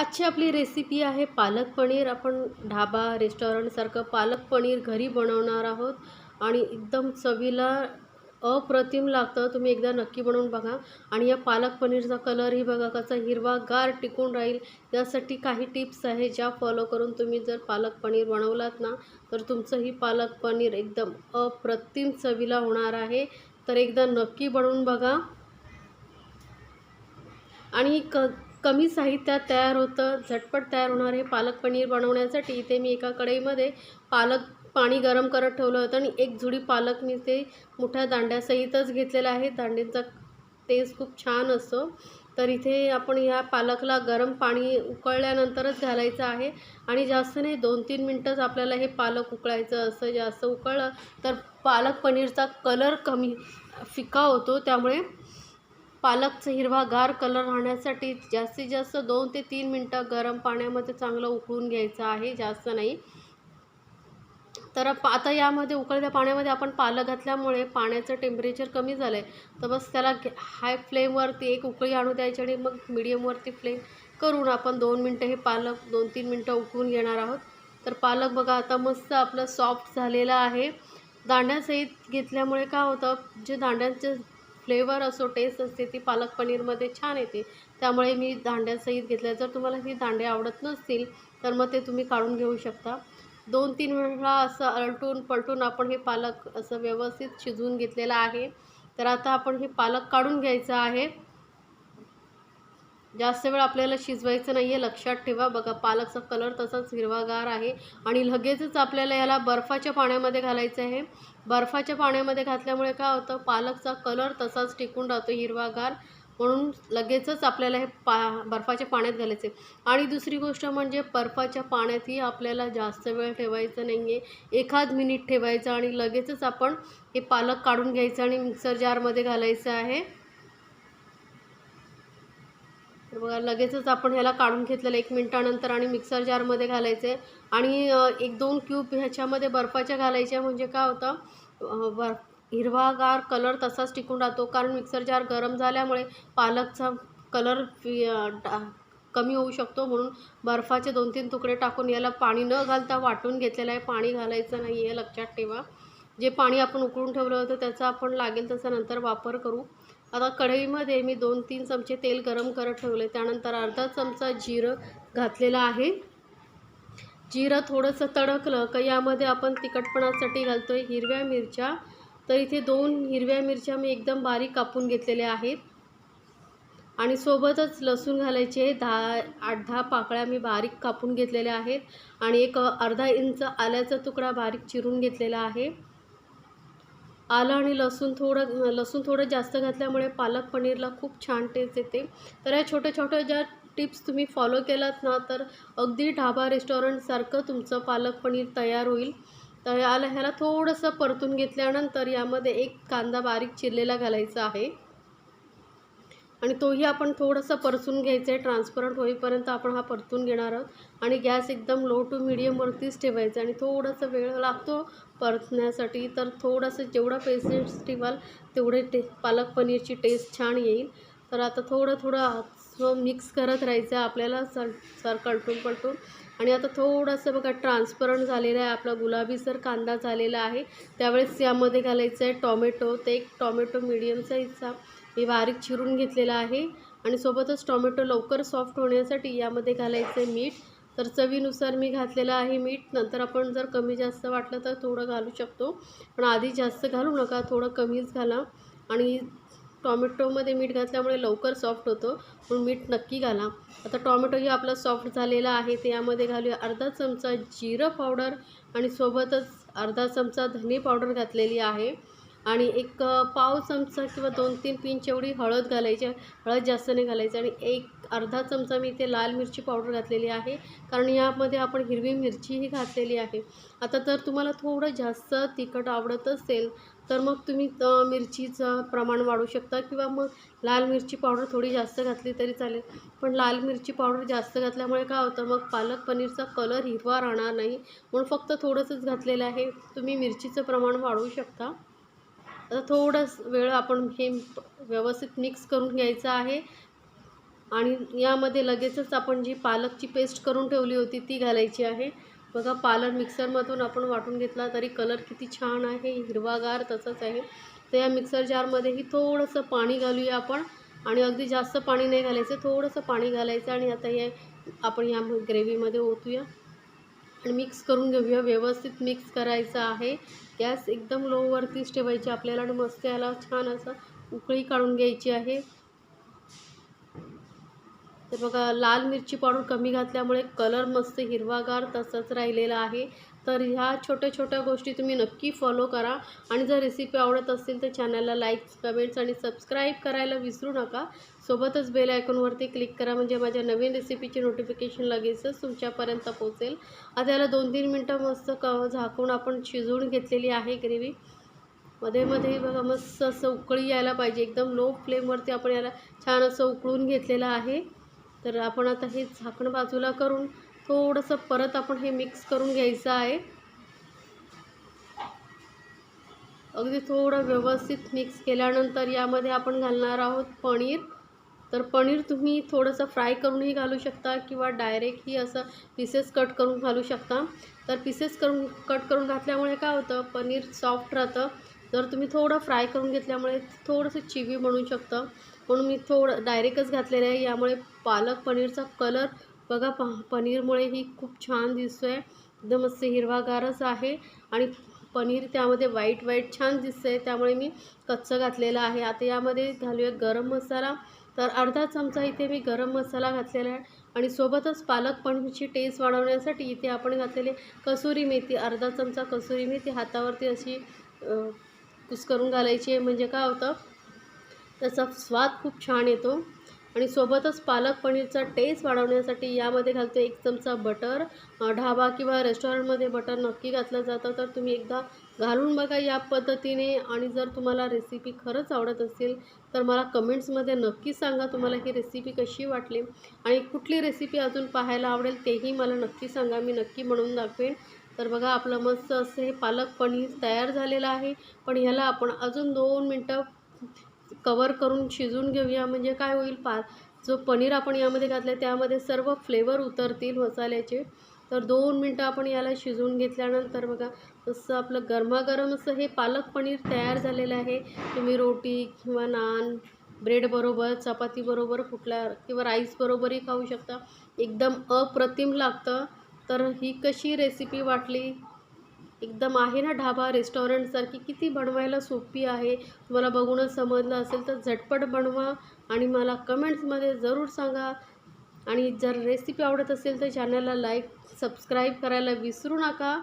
आजची आपली रेसिपी आहे पालक पनीर. आपण ढाबा रेस्टॉरंटसारखं पालक पनीर घरी बनवणार आहोत. आणि एकदम चवीला अप्रतिम लागतं. तुम्ही एकदा नक्की बनवून बघा. आणि या पालक पनीरचा कलरही बघा कसा हिरवागार टिकून राहील. यासाठी काही टिप्स आहे ज्या फॉलो करून तुम्ही जर पालक पनीर बनवलात ना तर तुमचं ही पालक पनीर एकदम अप्रतिम चवीला होणार आहे. तर एकदा नक्की बनवून बघा. आणि क कमी साहित्यात तयार होतं. झटपट तयार होणार हे पालक पनीर बनवण्यासाठी इथे मी एका कढईमध्ये पालक पाणी गरम करत ठेवलं होतं आणि एक जुडी पालक मी ते मोठ्या दांड्यासहितच घेतलेलं आहे. दांड्यांचा टेस्ट खूप छान असतो. तर इथे आपण ह्या पालकला गरम पाणी उकळल्यानंतरच घालायचं आहे आणि जास्त नाही दोन तीन मिनटंच आपल्याला हे पालक उकळायचं असं जास्त उकळलं तर पालक पनीरचा कलर कमी फिका होतो. त्यामुळे पालकचं हिरवागार कलर राहण्यासाठी जास्तीत जास्त दोन ते तीन मिनटं गरम पाण्यामध्ये चांगलं उकळून घ्यायचं आहे जास्त नाही. तर पा आता यामध्ये उकळत्या पाण्यामध्ये आपण पालक घातल्यामुळे पाण्याचं टेम्परेचर कमी झालं आहे तर बस त्याला हाय फ्लेमवरती एक उकळी आणू द्यायची आणि मग मिडियमवरती फ्लेम करून आपण दोन मिनटं हे पालक दोन तीन मिनटं उकळून घेणार आहोत. तर पालक बघा आता मस्त आपलं सॉफ्ट झालेलं आहे. दांड्यासहित घेतल्यामुळे काय होतं जे दांड्यांचे फ्लेवर असो टेस्ट असते ती पालक पनीरमध्ये छान येते. त्यामुळे मी दांड्यासहित घेतल्या. जर तुम्हाला ही दांडे आवडत नसतील तर मग ते तुम्ही काढून घेऊ शकता. दोन तीन वेळा असं अलटून पलटून आपण हे पालक असं व्यवस्थित शिजवून घेतलेलं आहे. तर आता आपण हे पालक काढून घ्यायचं आहे. जास्त वेळ आपल्याला शिजवायचं नाही आहे लक्षात ठेवा. बघा पालकचा कलर तसाच हिरवागार आहे. आणि लगेचच आपल्याला याला बर्फाच्या पाण्यामध्ये घालायचं आहे. बर्फाच्या पाण्यामध्ये घातल्यामुळे काय होतं? पालकचा कलर तसाच टिकून राहतो हिरवागार. म्हणून लगेचच आपल्याला हे पा बर्फाच्या पाण्यात घालायचे. आणि दुसरी गोष्ट म्हणजे बर्फाच्या पाण्यातही आपल्याला जास्त वेळ ठेवायचं नाही आहे एखाद मिनिट ठेवायचं आणि लगेचच आपण हे पालक काढून घ्यायचं आणि मिक्सर जारमध्ये घालायचं आहे. तर बघा लगेचच आपण ह्याला काढून घेतलेलं एक मिनटानंतर आणि मिक्सर जारमध्ये घालायचे. आणि एक दोन क्यूब ह्याच्यामध्ये बर्फाच्या घालायच्या म्हणजे काय होतं बर् हिरवागार कलर तसाच टिकून राहतो. कारण मिक्सर जार गरम झाल्यामुळे पालकचा कलर कमी होऊ शकतो. म्हणून बर्फाचे दोन तीन तुकडे टाकून याला पाणी न घालता वाटून घेतलेलं आहे. पाणी घालायचं नाही आहे लक्षात ठेवा. जे पाणी आपण उकळून ठेवलं होतं त्याचा आपण लागेल तसा नंतर वापर करू. आता कढईमध्ये मी दोन तीन चमचे तेल गरम करत ठेवले. त्यानंतर अर्धा चमचा जिरं घातलेलं आहे. जिरं थोडंसं तडकलं का यामध्ये आपण तिखटपणासाठी घालतो आहे हिरव्या मिरच्या. तर इथे दोन हिरव्या मिरच्या मी एकदम बारीक कापून घेतलेल्या आहेत. आणि सोबतच लसूण घालायचे दहा आठ दहा पाकळ्या मी बारीक कापून घेतलेल्या आहेत. आणि एक अर्धा इंच आल्याचा तुकडा बारीक चिरून घेतलेला आहे. आलं आणि लसूण थोडं लसूण थोडं जास्त घातल्यामुळे पालक पनीरला खूप छान टेस्ट येते. तर या छोट्या छोट्या ज्या टिप्स तुम्ही फॉलो केलात ना तर अगदी ढाबा रेस्टॉरंटसारखं तुमचं पालक पनीर तयार होईल. तर याला ह्याला थोडंसं परतून घेतल्यानंतर यामध्ये एक कांदा बारीक चिरलेला घालायचा आहे. आणि तोही आपण थोडंसं परतून घ्यायचं आहे ट्रान्सपरंट होईपर्यंत आपण हा परतून घेणार आहोत. आणि गॅस एकदम लो टू मिडियमवरतीच ठेवायचा आणि थोडासा वेळ लागतो परतण्यासाठी. तर थोडंसं जेवढा पेशन्स ठेवाल तेवढे टे पालक पनीरची टेस्ट छान येईल. तर आता थोडं थोडं मिक्स करत राहायचं आहे आपल्याला सर सर कलटून पलटून. आणि आता थोडंसं बघा ट्रान्सपरंट झालेलं आहे. आपला गुलाबीसर कांदा झालेला आहे. त्यावेळेस यामध्ये घालायचं आहे टॉमॅटो. ते एक टॉमॅटो मिडियम साईजचा मी बारीक चिरून घेतलेला आहे आणि सोबतच टोमॅटो लवकर सॉफ्ट होण्यासाठी यामध्ये घालायचं आहे मीठ. तर चवीनुसार मी घातलेलं आहे मीठ. नंतर आपण जर कमी जास्त वाटलं तर थोडं घालू शकतो. पण आधी जास्त घालू नका थोडं कमीच घाला. आणि टॉमॅटोमध्ये मीठ घातल्यामुळे लवकर सॉफ्ट होतो म्हणून मीठ नक्की घाला. आता टॉमॅटोही आपला सॉफ्ट झालेला आहे ते यामध्ये घालूया अर्धा चमचा जिरं पावडर आणि सोबतच अर्धा चमचा धने पावडर घातलेली आहे. आणि एक पाव चमचा किंवा दोन तीन पिंच एवढी हळद घालायची हळद जास्त नाही घालायची आणि एक अर्धा चमचा मी इथे लाल मिरची पावडर घातलेली आहे. कारण यामध्ये आपण हिरवी मिरचीही घातलेली आहे. आता जर तुम्हाला थोडं जास्त तिखट आवडत असेल तर मग तुम्ही मिरचीचं प्रमाण वाढवू शकता किंवा मग लाल मिरची पावडर थोडी जास्त घातली तरी चालेल. पण लाल मिरची पावडर जास्त घातल्यामुळे काय होतं मग पालक पनीरचा कलर हिरवा राहणार नाही. म्हणून फक्त थोडंसंच घातलेलं आहे. तुम्ही मिरचीचं प्रमाण वाढवू शकता. आता थोडंच वेळ आपण हे व्यवस्थित मिक्स करून घ्यायचं आहे. आणि यामध्ये लगेचच आपण जी पालकची पेस्ट करून ठेवली होती ती घालायची आहे. बघा पालक मिक्सरमधून आपण वाटून घेतला तरी कलर किती छान आहे हिरवागार तसंच आहे. तर या मिक्सर जारमध्येही थोडंसं पाणी घालूया आपण. आणि अगदी जास्त पाणी नाही घालायचं थोडंसं पाणी घालायचं. आणि आता हे आपण या ग्रेव्हीमध्ये ओतूया. आणि मिक्स करून घेऊया. व्यवस्थित मिक्स करायचं आहे. गॅस एकदम लोवरतीच ठेवायची. आपल्याला आणि मस्त याला छान असं उकळी काढून घ्यायची आहे. तर बघा लाल मिरची पावडर कमी घातल्यामुळे कलर मस्त हिरवागार तसंच राहिलेला आहे. तर ह्या छोट्या छोट्या गोष्टी तुम्ही नक्की फॉलो करा. आणि जर रेसिपी आवडत असतील तर चॅनलला लाईक कमेंट्स आणि सबस्क्राईब करायला विसरू नका. सोबतच बेल आयकॉनवरती क्लिक करा म्हणजे माझ्या नवीन रेसिपीची नोटिफिकेशन लगेचच तुमच्यापर्यंत पोहोचेल. आता याला दोन तीन मिनटं मस्त क झाकून आपण शिजवून घेतलेली आहे ग्रेव्ही मध्ये मध्ये बघा मस्त असं उकळी यायला पाहिजे. एकदम लो फ्लेमवरती आपण याला छान असं उकळून घेतलेलं आहे. तर आपण आता हे झाकण बाजूला करून थोडंसं परत आपण हे मिक्स करून घ्यायचं आहे. अगदी थोडं व्यवस्थित मिक्स केल्यानंतर यामध्ये आपण घालणार आहोत पनीर. तर पनीर तुम्ही थोडंसं फ्राय करूनही घालू शकता किंवा डायरेक्टही असं पीसेस कट करून घालू शकता. तर पीसेस करून कट करून घातल्यामुळे काय होतं? पनीर सॉफ्ट राहतं. जर तुम्ही थोडं फ्राय करून घेतल्यामुळे थोडंसं चिवी बनू शकतं. म्हणून मी थोडं डायरेक्टच घातलेलं आहे. यामुळे पालक पनीरचा कलर बघा प पनीरमुळे ही खूप छान दिसतो आहे एकदम असं हिरवागारच आहे. आणि पनीर त्यामध्ये व्हाईट व्हाईट छान दिसतं आहे त्यामुळे मी कच्चं घातलेलं आहे. आता यामध्ये घालूया गरम मसाला. तर अर्धा चमचा इथे मी गरम मसाला घातलेला आहे. आणि सोबतच पालक पनीरची टेस्ट वाढवण्यासाठी इथे आपण घातलेले कसुरी मेथी. अर्धा चमचा कसुरी मेथी हातावरती अशी कुस्करून घालायची म्हणजे काय होतं? त्याचा स्वाद खूप छान येतो. आणि सोबतच पालक पनीरचा टेस्ट वाढवण्यासाठी यामध्ये घालतो एक चमचा बटर ढाबा किंवा रेस्टॉरंटमध्ये बटर नक्की घातलं जातं तर तुम्ही एकदा घालून बघा या पद्धतीने. आणि जर तुम्हाला रेसिपी खरंच आवडत असेल तर मला कमेंट्समध्ये नक्की सांगा तुम्हाला ही रेसिपी कशी वाटली. आणि कुठली रेसिपी अजून पाहायला आवडेल तेही मला नक्की सांगा. मी नक्की म्हणून दाखवेन. तर बघा आपलं मस्त असं हे पालक पनीर तयार झालेलं आहे. पण ह्याला आपण अजून दोन मिनटं कवर करून शिजून घेऊया. म्हणजे काय होईल पा जो पनीर आपण यामध्ये घातलं आहे त्यामध्ये सर्व फ्लेवर उतरतील मसाल्याचे. तर दोन मिनटं आपण याला शिजवून घेतल्यानंतर बघा तसं आपलं गरमागरम असं हे पालक पनीर तयार झालेलं आहे. तुम्ही रोटी किंवा नान ब्रेडबरोबर चपातीबरोबर कुठल्या किंवा राईसबरोबरही खाऊ शकता. एकदम अप्रतिम लागतं. तर ही कशी रेसिपी वाटली? एकदम आहे ना ढाबा रेस्टॉरंटसारखी किती बनवायला सोपी आहे. तुम्हाला बघूनच समजलं असेल तर झटपट बनवा आणि मला कमेंट्समध्ये जरूर सांगा. आणि जर रेसिपी आवडत असेल तर चॅनलला लाईक सबस्क्राईब करायला विसरू नका.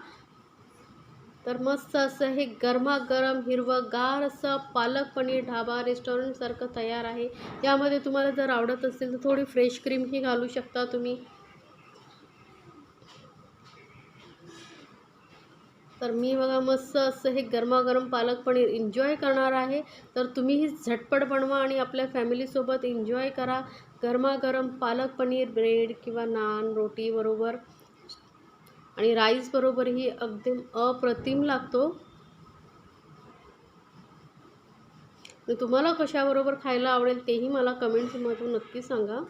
तर मस्त असं हे गरमागरम हिरवंगार असं पालक पनीर ढाबा रेस्टॉरंटसारखं तयार आहे. यामध्ये तुम्हाला जर आवडत असेल तर थोडी फ्रेश क्रीमही घालू शकता तुम्ही. तर मी बघा मस्त असं हे गरमागरम पालक पनीर एन्जॉय करणार आहे. तर तुम्हीही झटपट बनवा आणि आपल्या फॅमिलीसोबत एन्जॉय करा. गरमागरम पालक पनीर ब्रेड किंवा नान रोटी बरोबर. आणि राईस बरोबरही अगदी अप्रतिम लागतो. तुम्हाला कशाबरोबर खायला आवडेल तेही मला कमेंट्समधून नक्की सांगा.